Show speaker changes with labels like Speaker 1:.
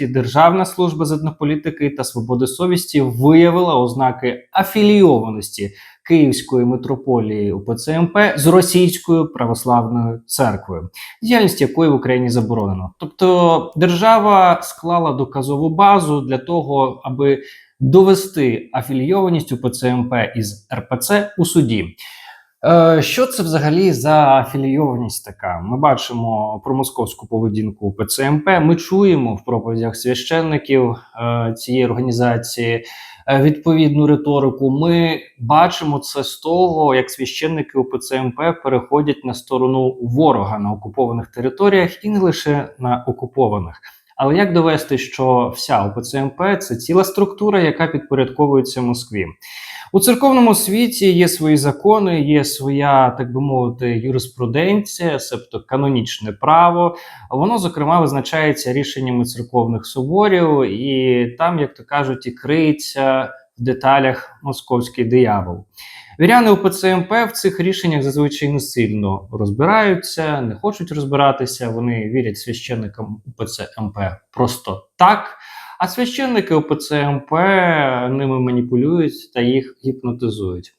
Speaker 1: Державна служба з етнополітики та свободи совісті виявила ознаки афілійованості Київської митрополії УПЦ МП з російською православною церквою, діяльність якої в Україні заборонено. Тобто держава склала доказову базу для того, аби довести афілійованість УПЦ МП із РПЦ у суді. Е, Що це взагалі за афілійованість така? Ми бачимо про московську поведінку ПЦМП. Ми чуємо в проповідях священників е, цієї організації е, відповідну риторику. Ми бачимо це з того, як священники УПЦМП переходять на сторону ворога на окупованих територіях і не лише на окупованих. Але як довести, що вся ОПЦМП це ціла структура, яка підпорядковується Москві? У церковному світі є свої закони, є своя, так би мовити, юриспруденція, себто канонічне право. Воно, зокрема, визначається рішеннями церковних соборів, і там, як то кажуть, і криється в деталях московський диявол. Віряни УПЦ МП в цих рішеннях зазвичай не сильно розбираються, не хочуть розбиратися. Вони вірять священникам УПЦ МП просто так. А священники ОПЦ МП ними маніпулюють та їх гіпнотизують.